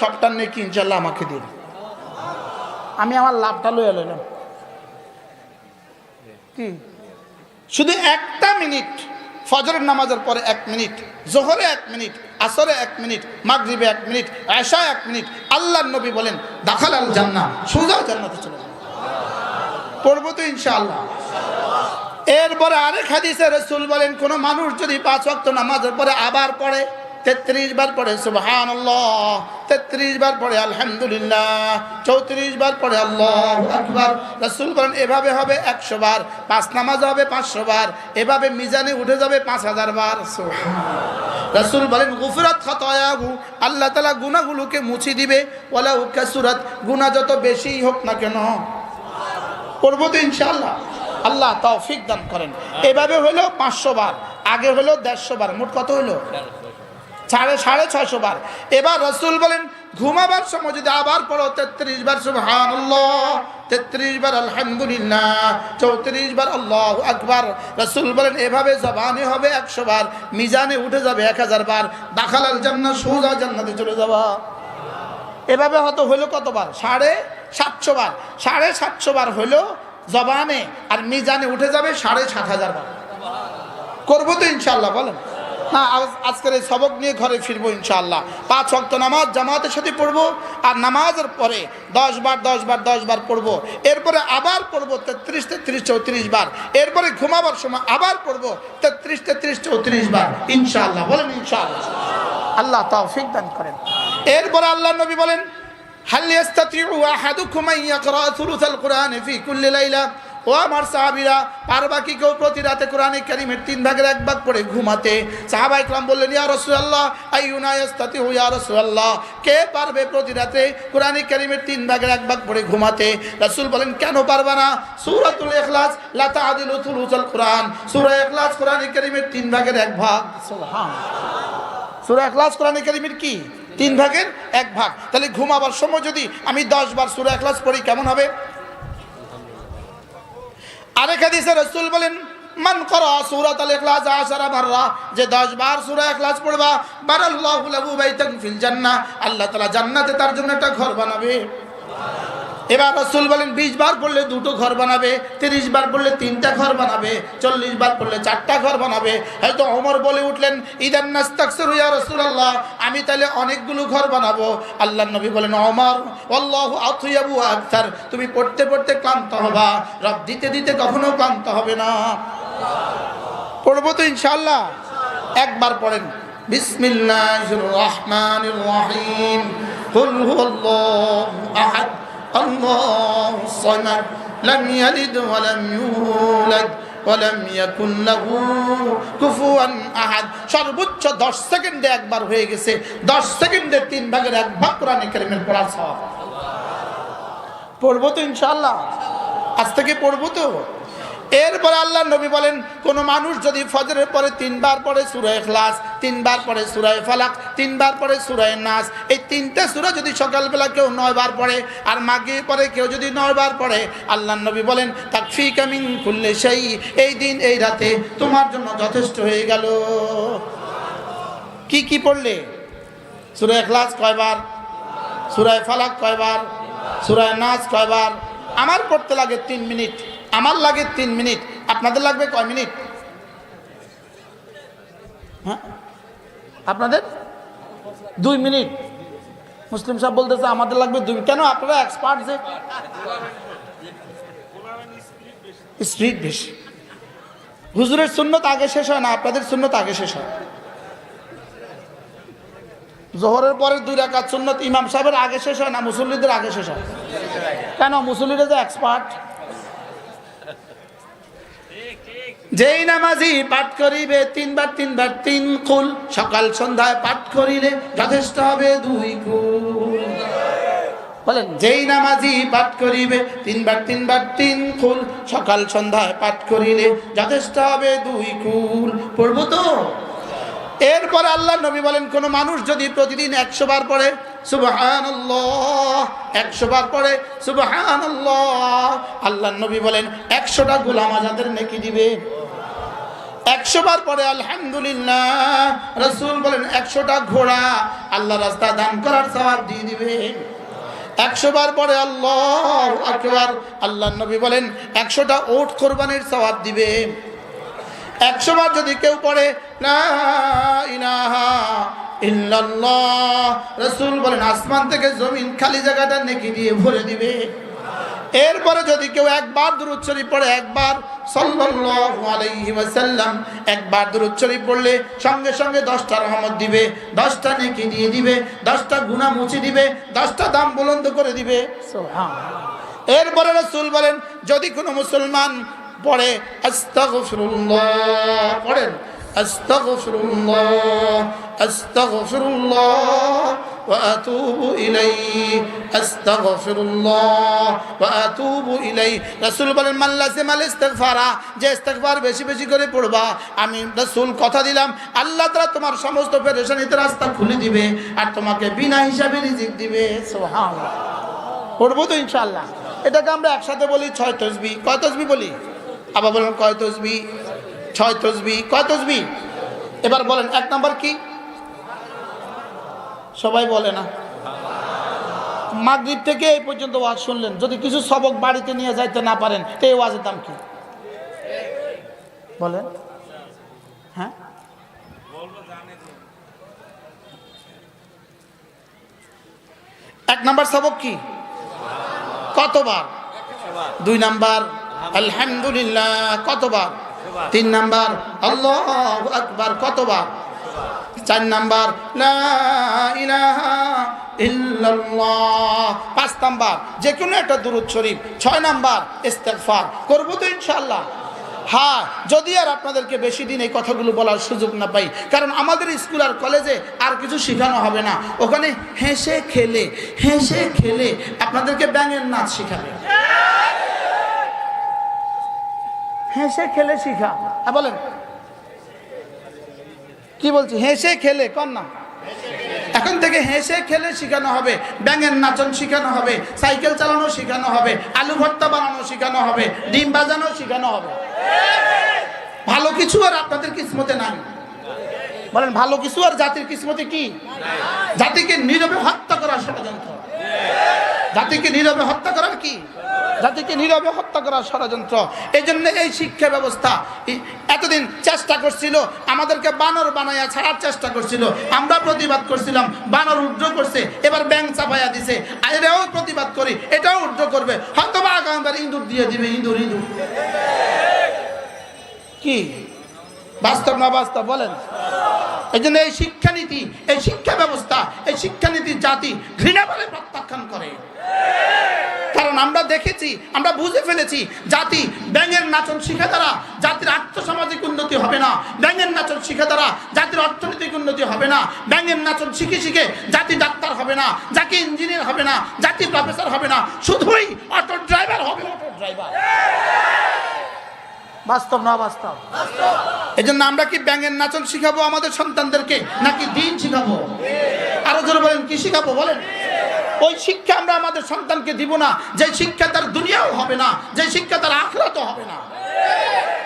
সবটার নেকি ইনশাল্লাহ আমাকে দিন। আমি আমার লাভটা লয়ে লইলাম। কি? শুধু একটা মিনিট, ফজরের নামাজের পরে এক মিনিট, জোহরে এক মিনিট, আসরে এক মিনিট, মাগরিবে এক মিনিট আশা এক মিনিট আল্লাহ নবী বলেন, দাখাল আল জান্না সোজা জান্নাতে চলে যাবে পড়ব তো ইনশাআল্লাহ। এরপরে আরেক হাদিসে রসুল বলেন, কোন মানুষ যদি পাঁচ ওয়াক্ত নামাজের পরে আবার পড়ে তেত্রিশ বার পড়ে সুবহান তেত্রিশ বার পড়ে, আলহামদুলিল্লাহ। চৌত্রিশ বার পড়ে, আল্লাহ রসুল এভাবে হবে একশো বার। পাঁচ নামাজ হবে পাঁচশো বার। এভাবে মিজানে উঠে যাবে পাঁচ হাজার বার। রসুল বলেন, গুফরাত খতয়াহু। আল্লাহ তালা গুনাগুলোকে মুছি দিবে। ওলা উকাসুরাত গুনা যত বেশি হোক না কেন। করব তো ইনশাল্লাহ আল্লাহ তৌফিক দান করেন। এভাবে হলো পাঁচশো বার। আগে হলো দেড়শো বার। মোট কত হলো? সাড়ে সাড়ে ছয়শো বার। এবার রসুল বলেন, ঘুমাবার সময় যদি আবার পড়ো, তেত্রিশ বার সুবহান তেত্রিশ বার আলহামদুলিল্লাহ, চৌত্রিশ বার আল্লাহ আকবার। রসুল বলেন, এভাবে জবানে হবে একশো বার, মিজানে উঠে যাবে এক হাজার বার, দাখালাল জান্নাত সোজা জান্নাতে চলে যাবা। এভাবে হয়তো হলো কতবার? সাড়ে সাতশো বার। সাড়ে সাতশো বার হলো জবানে, আর মিজানে উঠে যাবে সাড়ে সাত হাজার বার। করব তো ইনশাল্লাহ বলেন। না আজকের এই সবক নিয়ে ঘরে ফিরবো ইনশাল্লাহ পাঁচ ওয়াক্ত নামাজ জামাতের সাথে পড়ব আর নামাজের পরে দশ বার দশ বার দশ বার পড়ব। এরপরে আবার পড়ব তেত্রিশ তেত্রিশ, চৌত্রিশ বার। এরপরে ঘুমাবার সময় আবার পড়ব তেত্রিশ তেত্রিশ, চৌত্রিশ বার। ইনশাল্লাহ বলেন ইনশাল্লাহ আল্লাহ তৌফিক দান করেন। এরপরে আল্লাহ নবী বলেন, হাল ইয়াস্তাতিউ আহাদুকুম আন ইয়াকরা থুলুসাল কুরআন ফি কুল্লি লাইলা? ও আমার সাহাবিরা পারবা কি কেউ প্রতি রাতে কোরআনে কারিমের তিন ভাগের এক ভাগ পড়ে ঘুমাতে। সাহাবা ইকরাম বললেন ইয়া রাসূলুল্লাহ আইয়ুনা ইয়াস্তাতিউ ইয়া রাসূলুল্লাহ? কে পারবে প্রতি রাতে কোরআনে কারিমের তিন ভাগের এক ভাগ পড়ে ঘুমাতে? রাসূল বলেন কেন পারবা না? সূরাতুল ইখলাস লা তা'দিলু থুলুসাল কুরআন। সূরা ইখলাস কোরআনে কারিমের তিন ভাগের এক ভাগ। সুরা এখলাস কোরআন কারিমের কি? তিন ভাগের এক ভাগ। তাহলে ঘুমাবার সময় যদি আমি দশ বার সুরা এখলাস পড়ি কেমন হবে? আরেক হাদিসে রসুল বলেন, মান করা সুরাত আল ইখলাস আশারা মাররা যে 10 বার সূরা ইখলাস পড়বা, বারাল্লাহু লাহু বাইতান ফিল জান্নাহ, আল্লাহ তাআলা জান্নাতে তার জন্য একটা ঘর বানাবে। এবার রসুল বলেন, বিশ বার পড়লে দুটো ঘর বানাবে, তিরিশ বার পড়লে তিনটা ঘর বানাবে, চল্লিশ বার পড়লে চারটা ঘর বানাবে। হয়তো অমর বলে উঠলেন, ইদান নাস্তাকসির ইয়া রাসূলুল্লাহ, আমি তাহলে অনেকগুলো ঘর বানাবো। আল্লাহ নবী বলেন অমর আল্লাহু আথিয়াবু আকতার তুমি পড়তে পড়তে ক্লান্ত হবা, রব দিতে দিতে কখনো ক্লান্ত হবে না। পড়ব তো ইনশাল্লাহ একবার পড়েন, বিসমিল্লাহির রহমানির রহিম হুয়াল্লাহু আহাদ। আল্লাহুস সামাদ الصمد لم يلد ولم يولد ولم يكن له كفوا احد সর্বোচ্চ 10 সেকেন্ডে একবার হয়ে গেছে। 10 সেকেন্ডে তিন ভাগের এক ভাগ কোরআনে কারীমের পড়া সওয়াব। পড়ব তো ইনশাআল্লাহ। আজ থেকে পড়ব তো? এরপরে আল্লাহ নবী বলেন, কোন মানুষ যদি ফজরের পরে তিনবার পড়ে সুরায় খ্লাস তিনবার পড়ে সুরায় ফালাক, তিনবার পড়ে সুরায় নাস, এই তিনটা সুরা যদি সকালবেলা কেউ নয় বার পড়ে আর মাগে পরে কেউ যদি নয়বার পড়ে, আল্লাহ নবী বলেন তাকফি কামিন খুললে সেই এই দিন, এই রাতে তোমার জন্য যথেষ্ট হয়ে গেল। কি কি পড়লে? সুরায় খ্লাস কয়বার? সুরায় ফালাক কয়বার? সুরায় নাচ কয়বার? আমার পড়তে লাগে তিন মিনিট। আমার লাগে তিন মিনিট, আপনাদের লাগবে কয় মিনিট? হ্যাঁ? আপনাদের? দুই মিনিট। মুসলিম সাহেব বলতেছে, আমাদের লাগবে দুই কেন আপনারা এক্সপার্ট যে? স্ট্রিট বেশি। হুজুরের সুন্নত আগে শেষ হয় না, আপনাদের সুন্নত আগে শেষ হয়। জোহরের পরে দুই রাকাত সুন্নত ইমাম সাহেবের আগে শেষ হয় না, মুসল্লিদের আগে শেষ হয়। কেন? মুসল্লিরা যে এক্সপার্ট যেই নামাজি পাঠ করিবে, তিনবার তিনবার, তিন কুল। সকাল, সন্ধ্যায় পাঠ করিলে যথেষ্ট হবে দুই কুল। বলেন, যেই নামাজি পাঠ করিবে, তিনবার তিনবার, তিন কুল। সকাল, সন্ধ্যায় পাঠ করিলে যথেষ্ট হবে দুই কুল। পড়ব তো? এরপর আল্লাহ নবী বলেন, কোন মানুষ যদি প্রতিদিন একশো বার পড়ে সুবহান একশো বার পড়ে সুবহান আল্লাহ নবী বলেন, একশোটা গোলাম আজাদের নেকি দিবে। একশো বার পরে আলহামদুলিল্লাহ, রসুল বলেন, একশোটা ঘোড়া আল্লাহ রাস্তা দান করার সবাব দিয়ে দিবে। একশো বার পরে আল্লাহ আকবার, আল্লাহ নবী বলেন, একশোটা ওট কোরবানির সবাব দিবে। একশো বার যদি কেউ পড়ে না ইলাহা ইল্লাল্লাহ, রসুল বলেন, আসমান থেকে জমিন খালি জায়গাটা নেকি দিয়ে ভরে দিবে। এরপরে যদি কেউ একবার দূরত শরীফ পড়ে একবার ওয়াসাল্লাম একবার দূরত পড়লে সঙ্গে সঙ্গে দশটা রহমত দিবে দশটা নেকি দিয়ে দিবে দশটা গুনাহ মুছে দিবে দশটা দাম বুলন্দ করে দিবে। এরপরে রসুল বলেন যদি কোনো মুসলমান পড়ে আস্তাগফিরুল্লাহ পড়েন। আস্তাগফিরুল্লাহ আস্তাগফিরুল্লাহ وأتوب إليه أستغفر الله وأتوب إليه রাসূল বলেন মান লাজিমাল ইস্তিগফারা যে ইস্তিগফার বেশি বেশি করে পড়বা আমি রাসূল কথা দিলাম আল্লাহ তাআলা তোমার সমস্ত পেরেশানিতে রাস্তা খুলে দিবে আর তোমাকে বিনা হিসাবে রিজিক দিবে সুবহানাল্লাহ পড়বো তো ইনশাল্লাহ এটাকে আমরা একসাথে বলি ছয় তসবি কয় তসবি বলি আবার বলেন কয় তসবি ছয় তসবি, কয় তসবি? এবার বলেন, এক নাম্বার কি? সবাই বলে না। মাগরিব থেকে এই পর্যন্ত ওয়াজ শুনলেন। যদি কিছু সবক বাড়িতে নিয়ে যাইতে না পারেন, তো এই ওয়াজের দাম কি? বলেন। হ্যাঁ? এক নাম্বার সবক কি? কতবার? দুই নাম্বার, আলহামদুলিল্লাহ, কতবার? তিন নাম্বার, আল্লাহ আকবার, কতবার? চার নাম্বার পাঁচ নাম্বার যে কোনো একটা দুরুদ শরীফ। ছয় নাম্বার, ইস্তেগফার। করব তো ইনশাআল্লাহ। হ্যাঁ যদি আর আপনাদেরকে বেশি দিন এই কথাগুলো বলার সুযোগ না পাই, কারণ আমাদের স্কুল আর কলেজে আর কিছু শেখানো হবে না। ওখানে হেসে খেলে হেসে খেলে আপনাদেরকে ব্যাঙের নাচ শেখাবে। হেসে খেলে শিখা। হ্যাঁ বলেন। কি বলছি? হেসে খেলে, কর না। এখন থেকে হেসে খেলে শেখানো হবে, ব্যাঙের নাচন শেখানো হবে, সাইকেল চালানো শেখানো হবে, আলু ভর্তা বানানো শেখানো হবে, ডিম বাজানো শেখানো হবে। ভালো কিছু আর আপনাদের কিসমতে নাই। বলেন, ভালো কিছু আর জাতির কিসমতে কি? জাতিকে নীরবে হত্যা করার ষড়যন্ত্র জাতিকে নীরবে হত্যা করার কি? জাতিকে নীরবে হত্যা করার ষড়যন্ত্র। এই জন্য এই শিক্ষা ব্যবস্থা এতদিন চেষ্টা করছিল, আমাদেরকে বানর বানাইয়া ছাড়ার চেষ্টা করছিল। আমরা প্রতিবাদ করছিলাম, বানর উর্ধ্ব করছে, এবার ব্যাংক চাপাইয়া দিছে। এটাও প্রতিবাদ করি, এটাও উর্ধ্ব করবে। হয়তো বা আগামীবার ইঁদুর দিয়ে দিবে, ইঁদুর ইঁদুর। কি? বাস্তব না বাস্তব, বলেন। এই জন্য এই শিক্ষানীতি, এই শিক্ষা ব্যবস্থা, এই শিক্ষানীতি জাতি ঘৃণা বলে প্রত্যাখ্যান করে। দেখেছি, আমরা বুঝে ফেলেছি, জাতি ব্যাঙের নাচন শিখে দ্বারা জাতির আর্থসামাজিক উন্নতি হবে না। ব্যাঙের নাচন শিখে দ্বারা জাতির অর্থনৈতিক উন্নতি হবে না। ব্যাঙের নাচন শিখে শিখে জাতি ডাক্তার হবে না, জাতি ইঞ্জিনিয়ার হবে না, জাতি প্রফেসর হবে না, শুধুই অটো ড্রাইভার হবে অটো ড্রাইভার। বাস্তব না বাস্তব? এই জন্য আমরা কি ব্যাঙের নাচন শিখাবো আমাদের সন্তানদেরকে, নাকি দিন শিখাবো? আরও ধরে বলেন, কি শিখাবো বলেন? ওই শিক্ষা আমরা আমাদের সন্তানকে দিব না, যে শিক্ষা তার দুনিয়াও হবে না, যে শিক্ষা তার আখরাতও হবে না।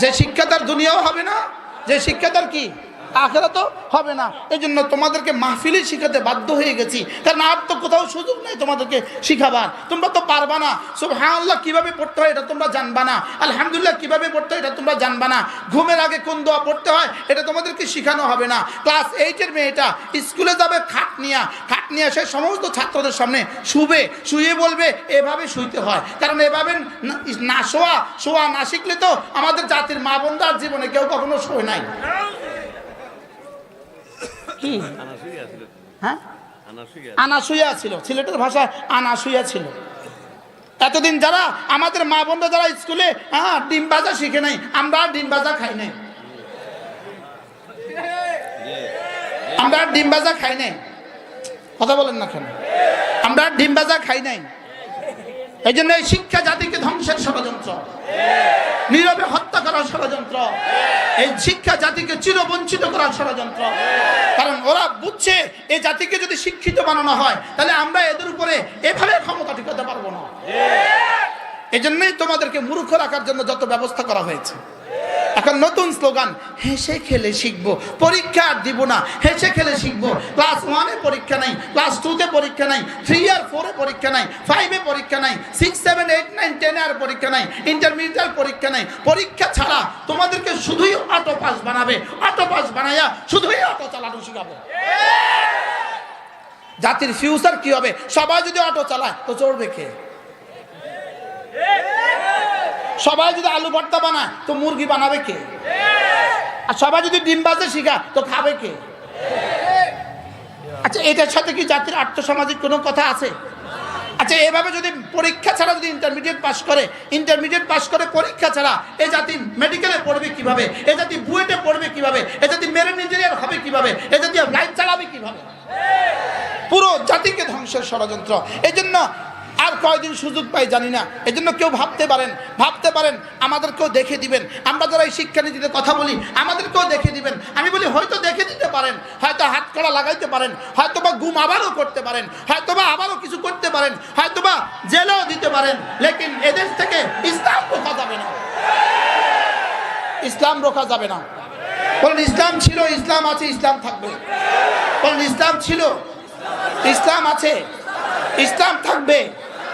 যে শিক্ষা তার দুনিয়াও হবে না, যে শিক্ষা তার কি? আখেরা তো হবে না। এই জন্য তোমাদেরকে মাহফিলে শিখাতে বাধ্য হয়ে গেছি। কারণ আর তো কোথাও সুযোগ নেই তোমাদেরকে শিখাবার। তোমরা তো পারবা না। সব হ্যাঁ আল্লাহ কীভাবে পড়তে হয় এটা তোমরা জানবা না। আলহামদুলিল্লাহ, কীভাবে পড়তে হয় এটা তোমরা জানবা না। ঘুমের আগে কোন দোয়া পড়তে হয় এটা তোমাদেরকে শেখানো হবে না। ক্লাস এইটের মেয়েটা স্কুলে যাবে, খাট নিয়ে। খাট নিয়ে সে সমস্ত ছাত্রদের সামনে শুবে, শুয়ে বলবে, এভাবে শুইতে হয়। কারণ এভাবে না- শোয়া শোয়া না শিখলে তো আমাদের জাতির মা বোনদার জীবনে কেউ কখনো শোয় নাই। কি হ্যাঁ? আনাসুইয়া ছিল। সিলেটের ভাষায় আনাসুইয়া ছিল। এতদিন যারা আমাদের মা বোনরা যারা স্কুলে হ্যাঁ ডিম ভাজা শিখে নাই, আমরা ডিম ভাজা খাই নাই। আমরা ডিম ভাজা খাই নাই। কথা বলেন না কেন? আমরা ডিম ভাজা খাই নাই। এই জন্য এই শিক্ষা জাতিকে ধ্বংসের ষড়যন্ত্র। নীরবে হত্যা করার ষড়যন্ত্র। এই শিক্ষা জাতিকে চিরবঞ্চিত করার ষড়যন্ত্র। কারণ ওরা বুঝছে এই জাতিকে যদি শিক্ষিত বানানো হয়, তাহলে আমরা এদের উপরে এভাবে ক্ষমতা টিকাতে পারব না। এজন্যই তোমাদেরকে মূর্খ রাখার জন্য যত ব্যবস্থা করা হয়েছে। এখন নতুন স্লোগান, হেসে খেলে শিখব। পরীক্ষা আর দিব না, হেসে খেলে শিখব। ক্লাস ওয়ানে পরীক্ষা নাই, ক্লাস টুতে পরীক্ষা নাই থ্রি আর ফোরে পরীক্ষা নাই ফাইভে পরীক্ষা নাই সিক্স সেভেন এইট নাইন টেনে আর পরীক্ষা নাই ইন্টারমিডিয়েট পরীক্ষা নাই। পরীক্ষা ছাড়া তোমাদেরকে শুধুই অটো পাস বানাবে। অটো পাস বানাইয়া শুধুই অটো চালানো শিখাবো। জাতির ফিউচার কি হবে? সবাই যদি অটো চালায়, তো চড়বে কে? সবাই যদি আলু ভর্তা বানায়, তো মুরগি বানাবে কে? আর সবাই যদি ডিম বাজে শিখা তো খাবে কে? আচ্ছা এটার সাথে কি জাতির আর্থসামাজিক কোনো কথা আছে? আচ্ছা এভাবে যদি পরীক্ষা ছাড়া যদি ইন্টারমিডিয়েট পাস করে ইন্টারমিডিয়েট পাস করে পরীক্ষা ছাড়া, এ জাতি মেডিকেলে পড়বে কীভাবে? এ জাতি বুয়েটে পড়বে কীভাবে? এ জাতি মেরিন ইঞ্জিনিয়ার হবে কীভাবে? এ জাতি লাইট চালাবে কীভাবে? পুরো জাতিকে ধ্বংসের ষড়যন্ত্র। এই জন্য আর কয়দিন সুযোগ পাই জানি না। এই কেউ ভাবতে পারেন ভাবতে পারেন, আমাদেরকেও দেখে দিবেন। আমরা যারা এই শিক্ষানীতিতে কথা বলি, আমাদেরকেও দেখে দিবেন। আমি বলি, হয়তো দেখে দিতে পারেন, হয়তো হাত কড়া লাগাইতে পারেন হয়তো বা গুম আবারও করতে পারেন হয়তো বা আবারও কিছু করতে পারেন হয়তো বা জেলেও দিতে পারেন, লেকিন এদেশ থেকে ইসলাম রোখা যাবে না। ইসলাম রোখা যাবে না। বলেন, ইসলাম ছিল, ইসলাম আছে, ইসলাম থাকবে। বলেন, ইসলাম ছিল, ইসলাম আছে, ইসলাম থাকবে।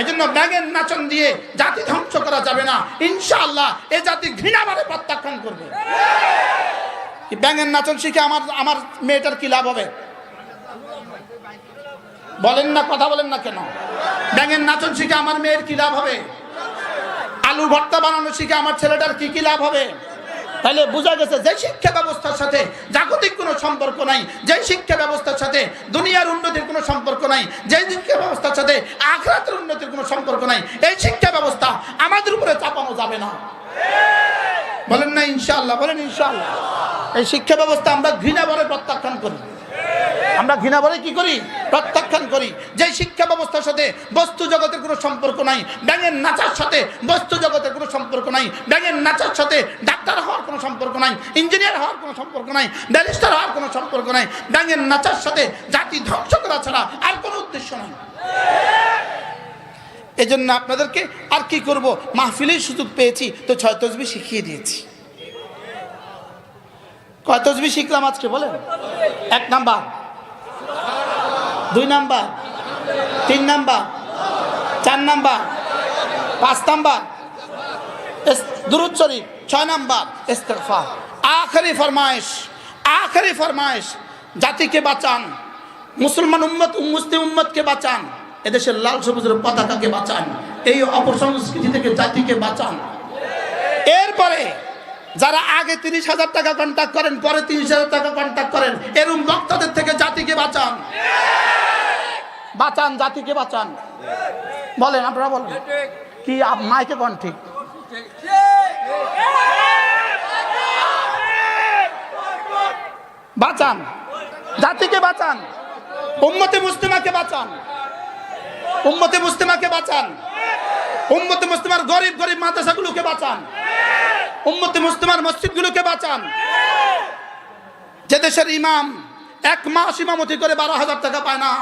এজন্য ব্যাঙের নাচন দিয়ে জাতি ধ্বংস করা যাবে না। ইনশাআল্লাহ এ জাতি ঘৃণা মারে প্রত্যাখ্যান করবে। ব্যাঙের নাচন শিখে আমার আমার মেয়েটার কি লাভ হবে? বলেন না, কথা বলেন না কেন? ব্যাঙের নাচন শিখে আমার মেয়ের কি লাভ হবে? আলু ভর্তা বানানো শিখে আমার ছেলেটার কি কি লাভ হবে? তাহলে বোঝা গেছে যে শিক্ষা ব্যবস্থার সাথে জাগতিক কোনো সম্পর্ক নাই, যে শিক্ষা ব্যবস্থার সাথে দুনিয়ার উন্নতির কোনো সম্পর্ক নাই, যে শিক্ষা ব্যবস্থার সাথে আখরাতের উন্নতির কোনো সম্পর্ক নাই, এই শিক্ষা ব্যবস্থা আমাদের উপরে চাপানো যাবে না। বলেন না ইনশাল্লাহ বলেন ইনশাআল্লাহ। এই শিক্ষা ব্যবস্থা আমরা ঘৃণা ভরে প্রত্যাখ্যান করি। আমরা ঘৃণা বলে কি করি? প্রত্যাখ্যান করি। যে শিক্ষা ব্যবস্থার সাথে বস্তু জগতের কোনো সম্পর্ক নাই, ব্যাঙের নাচার সাথে বস্তু জগতের কোনো সম্পর্ক নাই, ব্যাঙের নাচার সাথে ডাক্তার হওয়ার কোনো সম্পর্ক নাই, ইঞ্জিনিয়ার হওয়ার কোনো সম্পর্ক নাই, ব্যারিস্টার হওয়ার কোনো সম্পর্ক নাই, ব্যাঙের নাচার সাথে জাতি ধ্বংস করা ছাড়া আর কোনো উদ্দেশ্য নাই। এজন্য আপনাদেরকে আর কি করব? মাহফিলের সুযোগ পেয়েছি, তো ছয় তসবি শিখিয়ে দিয়েছি। কয় তসবি শিখলাম আজকে বলেন? এক নাম্বার। দুই নাম্বার। তিন নাম্বার। চার নাম্বার। পাঁচ নাম্বার। দুরুদ শরীফ, ছয় নাম্বার। ইস্তেগফার। আখরি ফরমায়েশ। আখরি ফরমায়েশ। জাতিকে বাঁচান। মুসলমান উম্মত, মুসলিম উম্মতকে বাঁচান। এদেশের লাল সবুজের পতাকাকে বাঁচান। এই অপসংস্কৃতি থেকে জাতিকে বাঁচান। এরপরে যারা আগে তিরিশ হাজার টাকা কন্ট্যাক্ট করেন, পরে তিরিশ হাজার টাকা কন্ট্যাক্ট করেন, এরম বক্তাদের থেকে জাতিকে বাঁচান। বাঁচান, জাতিকে বাঁচান। বলেন, আপনারা বলেন। কি মাইকে কন ঠিক? বাঁচান। জাতিকে বাঁচান। উম্মতে মুসলিমাকে বাঁচান। উম্মতে মুসলিমাকে বাঁচান। উম্মতে মুসলিমার গরিব গরিব মাদ্রাসাগুলোকে বাঁচান। উম্মতে মুসলিমার মসজিদগুলোকে বাঁচান। যে দেশের ইমাম এক মাস ইমামতি করে বারো হাজার টাকা পায় না।